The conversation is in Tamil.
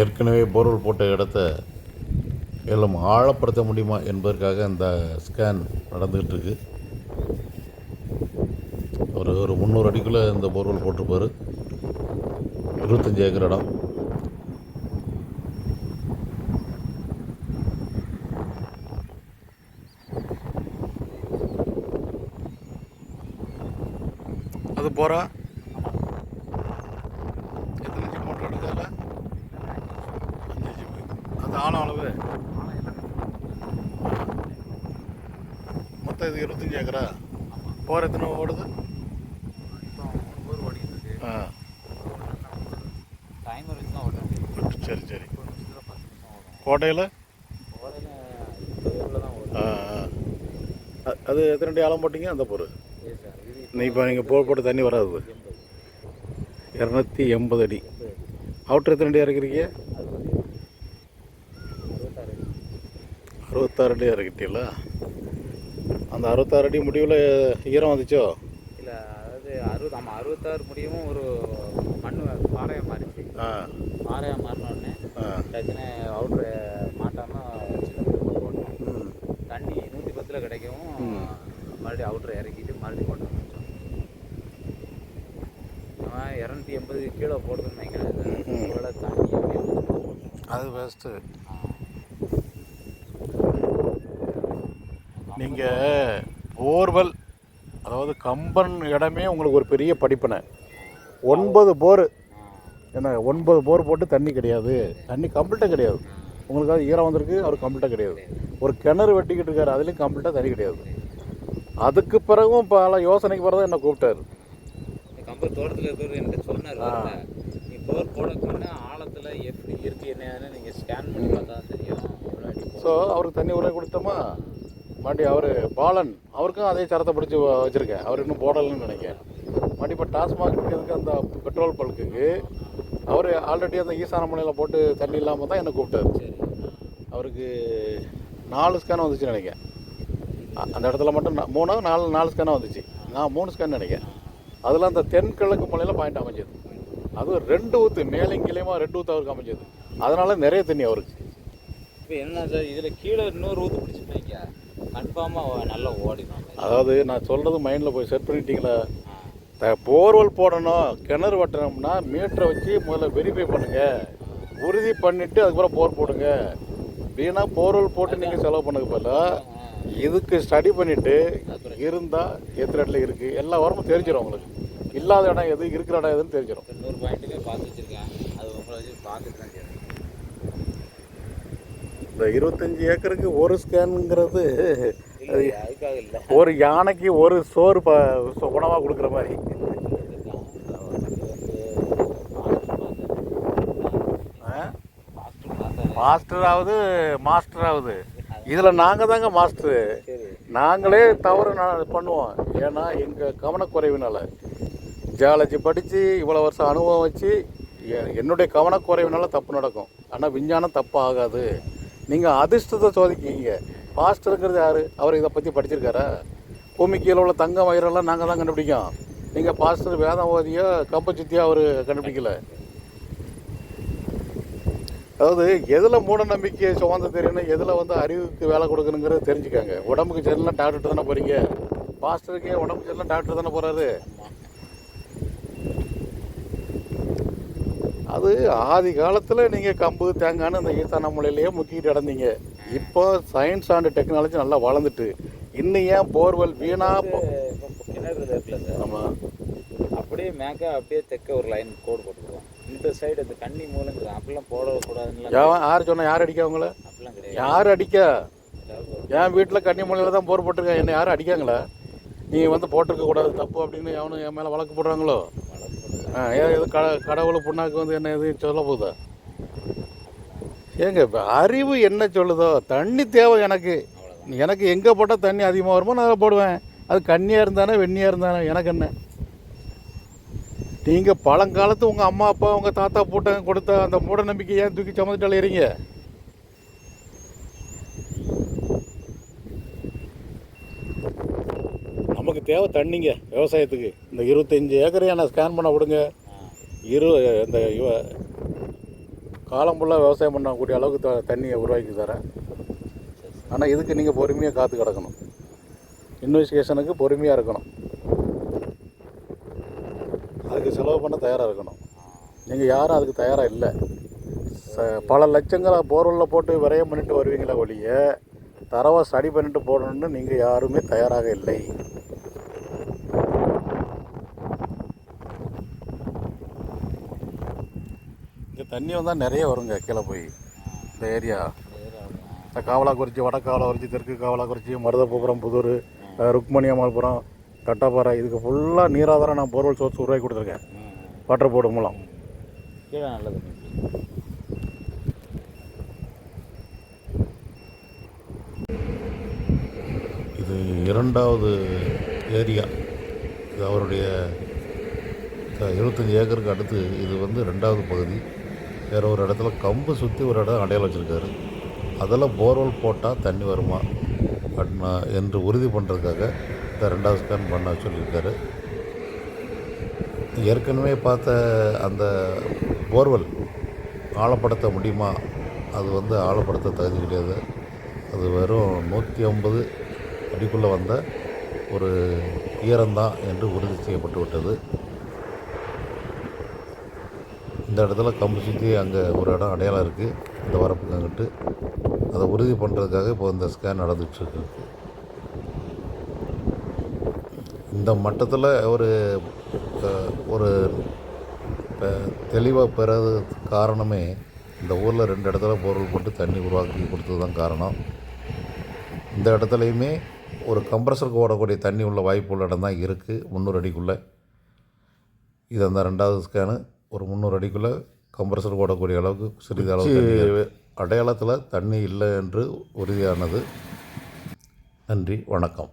ஏற்கனவே போர்வெல் போட்ட இடத்த மேலும் ஆழப்படுத்த முடியுமா என்பதற்காக இந்த ஸ்கேன் நடந்துகிட்டு இருக்கு. ஒரு ஒரு முந்நூறு அடிக்குள்ளே இந்த போர்வெல் போட்டிருப்பார். இருபத்தஞ்சி ஏக்கர் இடம். அது போகிறா அந்த ஆழம் அளவு. மொத்தம் இது இருபத்தஞ்சி ஏக்கரா? போகிற எத்தனை ஓடுது? ஆ. சரி சரி. கோட்டையில்? அது எத்தனை அடி ஆழம் போட்டீங்க? அந்த பொருள் இது நீ இப்போ நீங்கள் போர் போட்டு தண்ணி வராது. இரநூத்தி எண்பது அடி. அவுட்ரு எத்தனை அடி இறக்குறீங்க அது வந்து அறுபத்தாறு அறுபத்தாறு அடி இறக்கிட்டீங்களா? அந்த அறுபத்தாறு அடி முடிவில் ஈரம் வந்துச்சோ? இல்லை அதாவது அறுபது ஆமாம் அறுபத்தாறு முடியவும் ஒரு மண் பாறையாக மாறிச்சு. ஆ. பாறையாக மாறினோடனே டக்குன்னு அவுட்ரு மாட்டாமல் சின்ன போட்டு போட்டோம். தண்ணி நூற்றி பத்தில் கிடைக்கவும். மறுபடியும் அவுட்ரு இறக்கிட்டு மறுபடியும் போட்டோம். இரநூத்தி எண்பது கீழே போடுதுன்னு நினைக்கிறேன். தண்ணி அது பெஸ்ட்டு நீங்கள் போர்வெல் அதாவது கம்பன் இடமே உங்களுக்கு ஒரு பெரிய படிப்பனை. ஒன்பது போர். என்ன ஒன்பது போர் போட்டு தண்ணி கிடையாது. தண்ணி கம்ப்ளீட்டாக கிடையாது. உங்களுக்காக ஈரம் வந்திருக்கு அவர் கம்ப்ளீட்டாக கிடையாது. ஒரு கிணறு வெட்டிக்கிட்டு இருக்காரு அதுலேயும் கம்ப்ளீட்டாக தண்ணி கிடையாது. அதுக்கு பிறகும் பல யோசனைக்கு பிறகு என்ன கூப்பிட்டாரு? கம்பர் தோட்டத்தில் என்கிட்ட சொன்னார் போர் போடக்குன்னா ஆழத்தில் எப்படி இருக்கு என்னன்னு நீங்கள் ஸ்கேன் பண்ணி பார்த்தா தெரியும். ஸோ அவருக்கு தண்ணி உரை கொடுத்தோமா? மாட்டி அவர் பாலன் அவருக்கும் அதே சரத்தை பிடிச்சி வச்சுருக்கேன் அவர் இன்னும் போடலைன்னு நினைக்கிறேன். மாட்டி இப்போ டாஸ்மாக் இருக்கிறதுக்கு அந்த பெட்ரோல் பல்க்குக்கு அவர் ஆல்ரெடி அந்த ஈசான மலையில் போட்டு தண்ணி இல்லாமல் தான் என்னை கூப்பிட்டாரு. அவருக்கு நாலு ஸ்கேன் வந்துச்சுன்னு நினைக்கிறேன். அந்த இடத்துல மட்டும் நா- மூணு நாலு நாலு ஸ்கேனாக வந்துச்சு. நான் மூணு ஸ்கேன் நினைக்கிறேன். அதில் அந்த தென்கிழக்கு மலையில் பாயிண்ட் அமைஞ்சது. அதுவும் ரெண்டு ஊற்று மேலையும் கீழேயுமா ரெண்டு ஊற்று அவருக்கு அமைஞ்சது. அதனால நிறைய தண்ணி அவருக்கு. இப்போ என்ன சார் இதில் கீழே இன்னொரு ஊற்று பிடிச்சிட்டு வைக்க கன்ஃபார்மாக நல்லா ஓடிடும் அதாவது நான் சொல்கிறது மைண்டில் போய் செட் பண்ணிட்டீங்களா? போர்வெல் போடணும் கிணறு வெட்டணும்னா மீட்டரை வச்சு முதல்ல வெரிஃபை பண்ணுங்க. உறுதி பண்ணிவிட்டு அதுக்கப்புறம் போர் போடுங்க. வீணா போர்வெல் போட்டு நீங்கள் செலவு பண்ணதுக்கு பதிலாக இதுக்கு ஸ்டடி பண்ணிவிட்டு இருந்தால் எத்தனை இடத்துல இருக்குது எல்லா உரமும் தெரிஞ்சிடும் உங்களுக்கு. இல்லாத இடம் எது இருக்கிற இடம் எதுன்னு தெரிஞ்சிடும் பாயிண்ட்டுமே பார்த்து வச்சுருக்கேன். அது உங்களை வச்சு பார்த்துட்டு தான் இந்த இருபத்தஞ்சி ஏக்கருக்கு ஒரு ஸ்கேனுங்கிறது இல்லை அதுக்காக இல்லை. ஒரு யானைக்கு ஒரு சோறு ப உணவாக கொடுக்குற மாதிரி. மாஸ்டர் ஆகுது மாஸ்டர் ஆகுது இதில் நாங்கள் தாங்க மாஸ்டரு. நாங்களே தவறு நான் பண்ணுவோம். ஏன்னா எங்கள் கவனக்குறைவினால. ஜியாலஜி படித்து இவ்வளோ வருஷம் அனுபவம் வச்சு என்னுடைய கவனக்குறைவினால தப்பு நடக்கும். ஆனால் விஞ்ஞானம் தப்பு ஆகாது நீங்கள் அதிர்ஷ்டத்தை சோதிக்கிங்க பாஸ்டருங்கிறது யார்? அவர் இதை பற்றி படிச்சிருக்காரா? பூமி கீழே உள்ள தங்க வயிறெல்லாம் நாங்கள் தான் கண்டுபிடிக்கோம். நீங்கள் பாஸ்டர் வேதம் ஓதியோ கப்பச்சுத்தியோ அவர் கண்டுபிடிக்கல? அதாவது எதில் மூட நம்பிக்கை சுகந்த தெரியணும் எதில் வந்து அறிவுக்கு வேலை கொடுக்கணுங்கிறத தெரிஞ்சுக்காங்க. உடம்புக்கு சரியில்லை டாக்டர் தானே போகிறீங்க பாஸ்டருக்கே உடம்புக்கு சரியில்லை டாக்டர் தானே போகிறாரு அது ஆதி காலத்தில் நீங்கள் கம்பு தேங்காய்னு அந்த ஈசான மூலையிலேயே முக்கிட்டு இடந்தீங்க இப்போ சயின்ஸ் அண்ட் டெக்னாலஜி நல்லா வளர்ந்துட்டு இன்னும் ஏன் போர்வெல் வீணா போ இப்போ கிணறு இருக்குல்ல சார். ஆமாம் அப்படியே மேக்க அப்படியே தெக்க ஒரு லைன் கோடு போட்டுருவோம். இந்த சைடு இந்த கண்ணி மூலங்குது அப்படிலாம் போடக்கூடாதுன்னு யார் யார் சொன்னா யார் அடிக்க அவங்கள அப்படிலாம் கிடையாது. யார் அடிக்க? என் வீட்டில் கன்னிமலையில் தான் போர் போட்டிருக்கேன். என்ன யாரும் அடிக்காங்களா? நீ வந்து போட்டிருக்க கூடாது தப்பு அப்படின்னு எவனும் என் மேலே வழக்கு போடுறாங்களோ? கடவுள் புண்ணாக்கு வந்து என்ன எதுவும் சொல்ல போகுதா ஏங்க இப்போ அறிவு என்ன சொல்லுதோ தண்ணி தேவை எனக்கு. எனக்கு எங்கே போட்டால் தண்ணி அதிகமாக வருமோ நான் அதை போடுவேன். அது கண்ணியாக இருந்தானே வெண்ணியாக இருந்தானே எனக்கு என்ன? நீங்கள் பழங்காலத்து உங்கள் அம்மா அப்பா உங்கள் தாத்தா போட்டாங்க கொடுத்த அந்த மூட நம்பிக்கை ஏன் தூக்கி சுமந்துட்டு அலையிறீங்க? தேவை தண்ணிங்க விவசாயத்துக்கு. இந்த இருபத்தஞ்சி ஏக்கரையும் நான் ஸ்கேன் பண்ண விடுங்க. இரு இந்த இவ காலம் ஃபுல்லாக விவசாயம் பண்ணக்கூடிய அளவுக்கு த தண்ணியை உருவாக்கி தரேன். ஆனால் இதுக்கு நீங்கள் பொறுமையாக காத்து கிடக்கணும். இன்வெஸ்டிகேஷனுக்கு பொறுமையாக இருக்கணும். அதுக்கு செலவு பண்ண தயாராக இருக்கணும். நீங்கள் யாரும் அதுக்கு தயாராக இல்லை. ச- பல லட்சங்களை போர்வெல்லில் போட்டு விரயம் பண்ணிட்டு வருவீங்களா ஒழிய தரவை ஸ்டடி பண்ணிட்டு போடணும்னு நீங்கள் யாருமே தயாராக இல்லை. தண்ணி வந்தால் நிறைய வருங்க கீழே போய். இந்த ஏரியா. இந்த காவலாக்குறிச்சி வட காவலாக்குறிச்சி தெற்கு காவலாக்குறிச்சி மருதப்புபுரம் புதூர் ருக்மணி அமல்புரம் தட்டாப்பாறை இதுக்கு ஃபுல்லாக நீராதாரம் நான் போர்வெல் சோர்ஸ் உருவாக்கி கொடுத்துருக்கேன். வாட்டர் போர்டு மூலம். கீழே நல்லது. இது இரண்டாவது ஏரியா. இது அவருடைய எழுபத்தஞ்சி ஏக்கருக்கு அடுத்து இது வந்து ரெண்டாவது பகுதி. வேறு ஒரு இடத்துல கம்பு சுற்றி ஒரு இடம் அடையாளம் வச்சுருக்காரு. அதில் போர்வெல் போட்டால் தண்ணி வருமா? அப்படின்னா என்று உறுதி பண்ணுறதுக்காக இந்த ரெண்டாவது ஸ்கேன் பண்ண சொல்லியிருக்காரு. ஏற்கனவே பார்த்த அந்த போர்வெல் ஆழப்படுத்த முடியுமா? அது வந்து ஆழப்படுத்த தகுதி கிடையாது. அது வெறும் நூற்றி ஐம்பது அடிக்குள்ளே வந்த ஒரு ஈரம்தான் என்று உறுதி செய்யப்பட்டு விட்டது இந்த இடத்துல கம்பு சுற்றி அங்கே ஒரு இடம் அடையாளம் இருக்குது இந்த வரப்புக்கு அங்கிட்டு. அதை உறுதி பண்ணுறதுக்காக இப்போ இந்த ஸ்கேன் நடந்துகிட்ருக்கு இந்த மட்டத்தில் ஒரு ஒரு தெளிவாக பெறாத காரணமே இந்த ஊரில் ரெண்டு இடத்துல பொருள் போட்டு தண்ணி உருவாக்கி கொடுத்தது தான் காரணம். இந்த இடத்துலையுமே ஒரு கம்ப்ரஸருக்கு ஓடக்கூடிய தண்ணி உள்ள வாய்ப்பு உள்ள இடம் தான் இருக்குது முந்நூறு அடிக்குள்ளே. இது அந்த ரெண்டாவது ஸ்கேனு ஒரு முந்நூறு அடிக்குள்ளே கம்ப்ரஸர் ஓடக்கூடிய அளவுக்கு சிறிதளவு தண்ணி அடையாளத்தில் தண்ணி இல்லை என்று உறுதியானது. நன்றி வணக்கம்.